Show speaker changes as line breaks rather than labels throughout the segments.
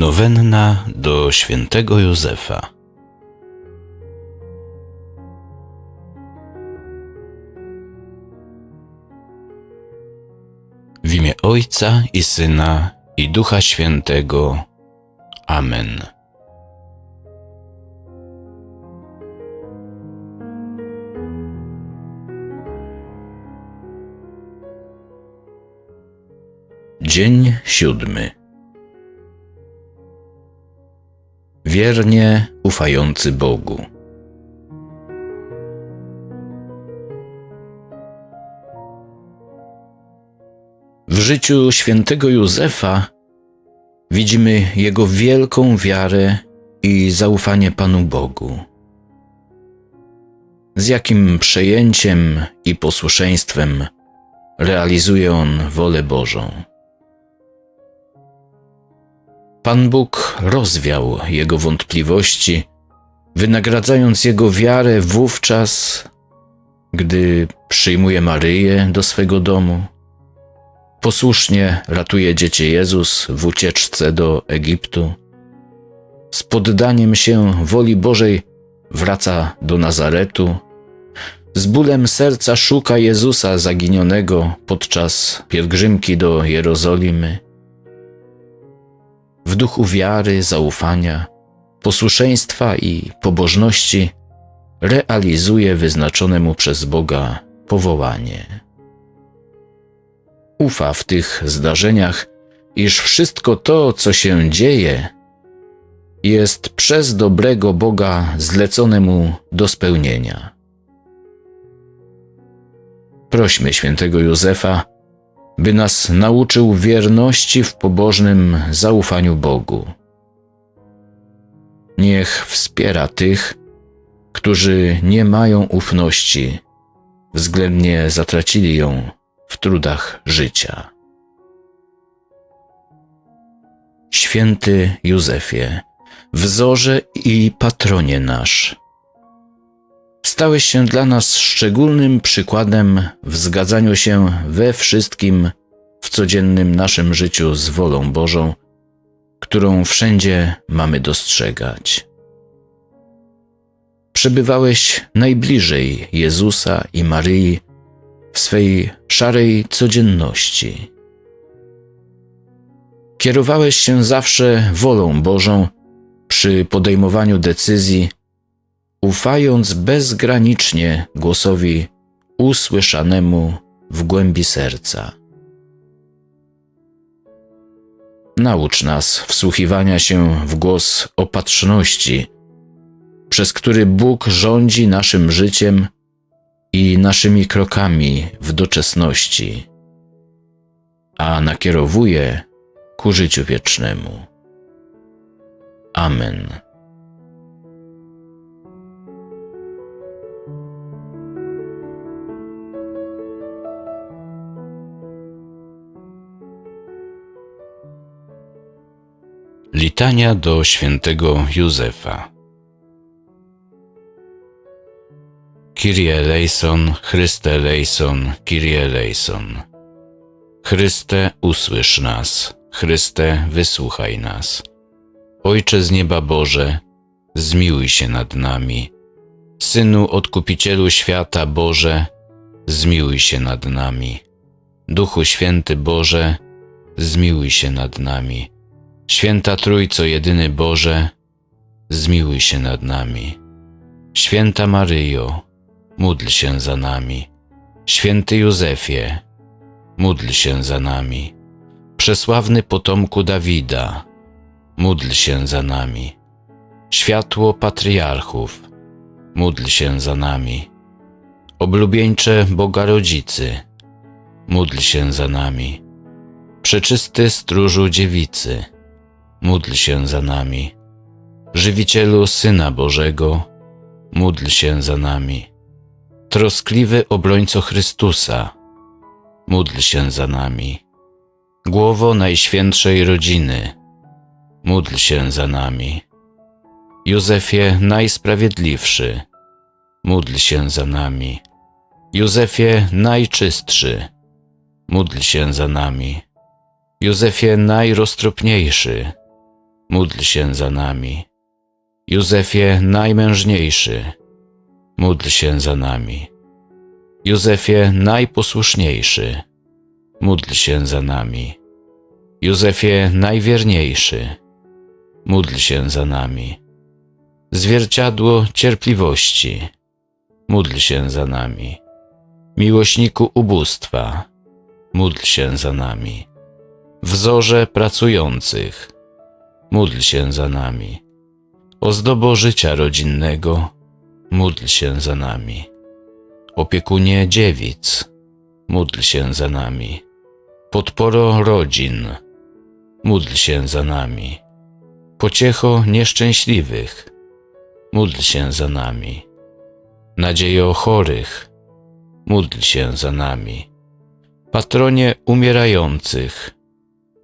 Nowenna do świętego Józefa. W imię Ojca i Syna i Ducha Świętego. Amen. Dzień siódmy. Wiernie ufający Bogu. W życiu świętego Józefa widzimy jego wielką wiarę i zaufanie Panu Bogu. Z jakim przejęciem i posłuszeństwem realizuje on wolę Bożą. Pan Bóg rozwiał jego wątpliwości, wynagradzając jego wiarę wówczas, gdy przyjmuje Maryję do swego domu. Posłusznie ratuje dziecię Jezus w ucieczce do Egiptu. Z poddaniem się woli Bożej wraca do Nazaretu. Z bólem serca szuka Jezusa zaginionego podczas pielgrzymki do Jerozolimy w duchu wiary, zaufania, posłuszeństwa i pobożności realizuje wyznaczone mu przez Boga powołanie. Ufa w tych zdarzeniach, iż wszystko to, co się dzieje, jest przez dobrego Boga zlecone mu do spełnienia. Prośmy świętego Józefa, by nas nauczył wierności w pobożnym zaufaniu Bogu. Niech wspiera tych, którzy nie mają ufności, względnie zatracili ją w trudach życia. Święty Józefie, wzorze i patronie nasz, Stałeś się dla nas szczególnym przykładem w zgadzaniu się we wszystkim w codziennym naszym życiu z wolą Bożą, którą wszędzie mamy dostrzegać. Przebywałeś najbliżej Jezusa i Maryi w swej szarej codzienności. Kierowałeś się zawsze wolą Bożą przy podejmowaniu decyzji ufając bezgranicznie głosowi usłyszanemu w głębi serca. Naucz nas wsłuchiwania się w głos opatrzności, przez który Bóg rządzi naszym życiem i naszymi krokami w doczesności, a nakierowuje ku życiu wiecznemu. Amen. Litania do świętego Józefa. Kyrie eleison, Chryste eleison, Kyrie eleison. Chryste, usłysz nas. Chryste, wysłuchaj nas. Ojcze z nieba Boże, zmiłuj się nad nami. Synu Odkupicielu świata Boże, zmiłuj się nad nami. Duchu Święty Boże, zmiłuj się nad nami. Święta Trójco Jedyny Boże, zmiłuj się nad nami. Święta Maryjo, módl się za nami. Święty Józefie, módl się za nami. Przesławny potomku Dawida, módl się za nami. Światło patriarchów, módl się za nami. Oblubieńcze Boga Rodzicy, módl się za nami. Przeczysty stróżu dziewicy, módl się za nami. Żywicielu Syna Bożego, módl się za nami. Troskliwy obrońco Chrystusa, módl się za nami. Głowo Najświętszej Rodziny, módl się za nami. Józefie Najsprawiedliwszy, módl się za nami. Józefie Najczystszy, módl się za nami. Józefie Najroztropniejszy, módl się za nami. Józefie najmężniejszy, módl się za nami. Józefie najposłuszniejszy, módl się za nami. Józefie najwierniejszy, módl się za nami. Zwierciadło cierpliwości, módl się za nami. Miłośniku ubóstwa, módl się za nami. Wzorze pracujących, módl się za nami. Ozdobo życia rodzinnego, módl się za nami. Opiekunie dziewic, módl się za nami. Podporo rodzin, módl się za nami. Pociecho nieszczęśliwych, módl się za nami. Nadziejo chorych, módl się za nami. Patronie umierających,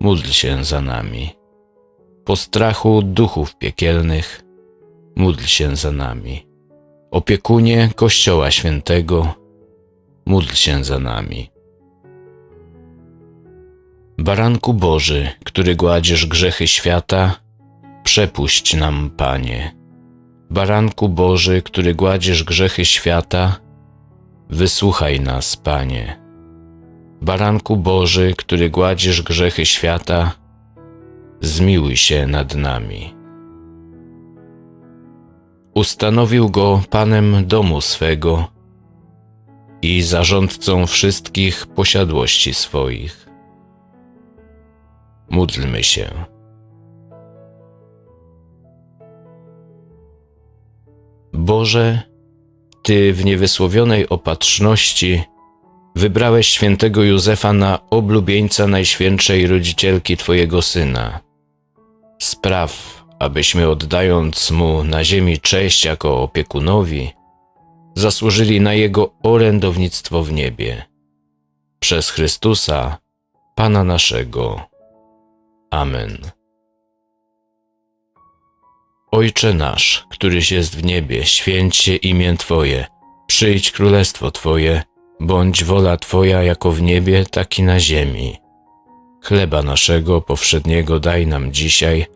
módl się za nami. Po strachu duchów piekielnych, módl się za nami. Opiekunie Kościoła Świętego, módl się za nami. Baranku Boży, który gładziesz grzechy świata, przepuść nam, Panie. Baranku Boży, który gładziesz grzechy świata, wysłuchaj nas, Panie. Baranku Boży, który gładziesz grzechy świata, zmiłuj się nad nami. Ustanowił go panem domu swego i zarządcą wszystkich posiadłości swoich. Módlmy się. Boże, Ty w niewysłowionej opatrzności wybrałeś świętego Józefa na oblubieńca Najświętszej Rodzicielki Twojego Syna. Spraw, abyśmy oddając Mu na ziemi cześć jako opiekunowi, zasłużyli na Jego orędownictwo w niebie. Przez Chrystusa, Pana naszego. Amen. Ojcze nasz, któryś jest w niebie, święć się imię Twoje, przyjdź królestwo Twoje, bądź wola Twoja jako w niebie, tak i na ziemi. Chleba naszego powszedniego daj nam dzisiaj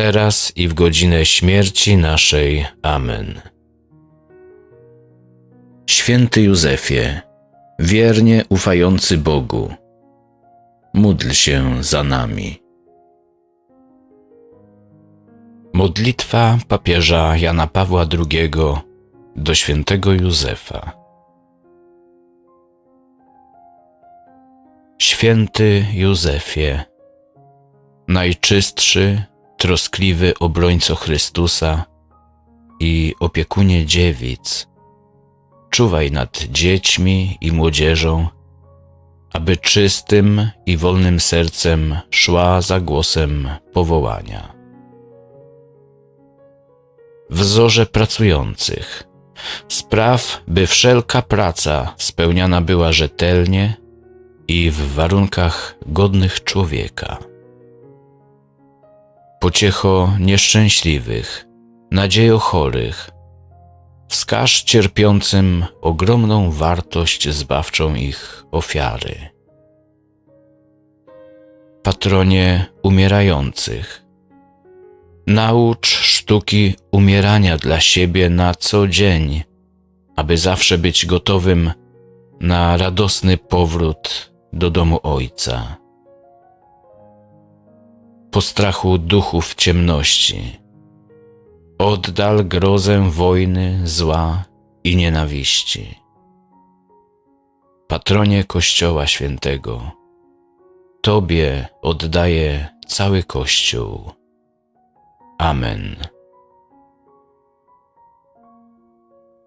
teraz i w godzinę śmierci naszej. Amen. Święty Józefie, wiernie ufający Bogu, módl się za nami. Modlitwa papieża Jana Pawła II do świętego Józefa. Święty Józefie, najczystszy, troskliwy obrońco Chrystusa i opiekunie dziewic, czuwaj nad dziećmi i młodzieżą, aby czystym i wolnym sercem szła za głosem powołania wzorze pracujących. Spraw, by wszelka praca spełniana była rzetelnie i w warunkach godnych człowieka. Pociecho nieszczęśliwych, nadziejo chorych, wskaż cierpiącym ogromną wartość zbawczą ich ofiary. Patronie umierających, Naucz sztuki umierania dla siebie na co dzień, aby zawsze być gotowym na radosny powrót do domu Ojca. Po strachu duchów ciemności, oddal grozę wojny, zła i nienawiści. Patronie Kościoła Świętego, Tobie oddaję cały Kościół. Amen.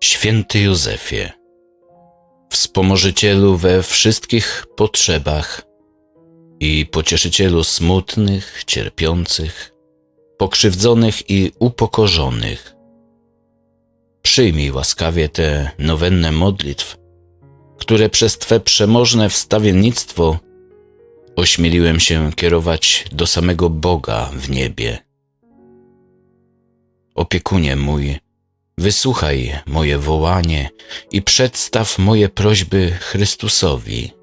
Święty Józefie, wspomożycielu we wszystkich potrzebach i pocieszycielu smutnych, cierpiących, pokrzywdzonych i upokorzonych. Przyjmij łaskawie te nowenne modlitw, które przez Twe przemożne wstawiennictwo ośmieliłem się kierować do samego Boga w niebie. Opiekunie mój, wysłuchaj moje wołanie i przedstaw moje prośby Chrystusowi.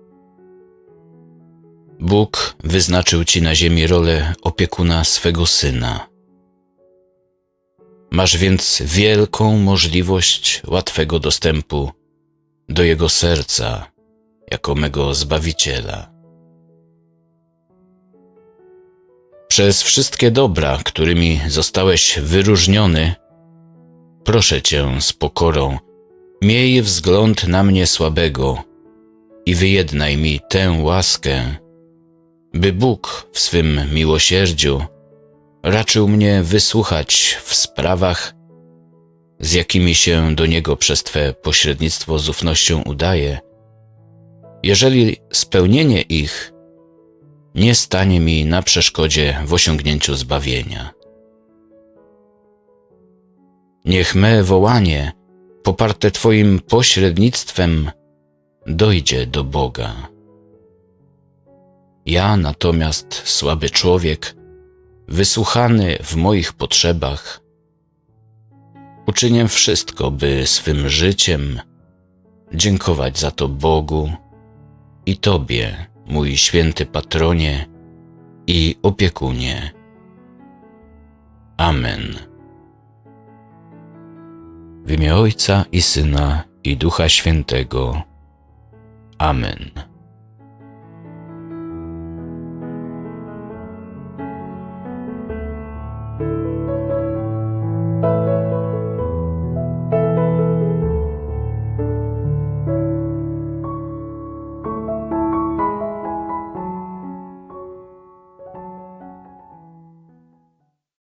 Bóg wyznaczył Ci na ziemi rolę opiekuna swego syna. Masz więc wielką możliwość łatwego dostępu do Jego serca jako mego Zbawiciela. Przez wszystkie dobra, którymi zostałeś wyróżniony, proszę Cię z pokorą, miej wzgląd na mnie słabego i wyjednaj mi tę łaskę, by Bóg w swym miłosierdziu raczył mnie wysłuchać w sprawach, z jakimi się do Niego przez Twe pośrednictwo z ufnością udaje, jeżeli spełnienie ich nie stanie mi na przeszkodzie w osiągnięciu zbawienia. Niech me wołanie, poparte Twoim pośrednictwem, dojdzie do Boga. Ja natomiast, słaby człowiek, wysłuchany w moich potrzebach, uczynię wszystko, by swym życiem dziękować za to Bogu i Tobie, mój święty patronie i opiekunie. Amen. W imię Ojca i Syna i Ducha Świętego. Amen.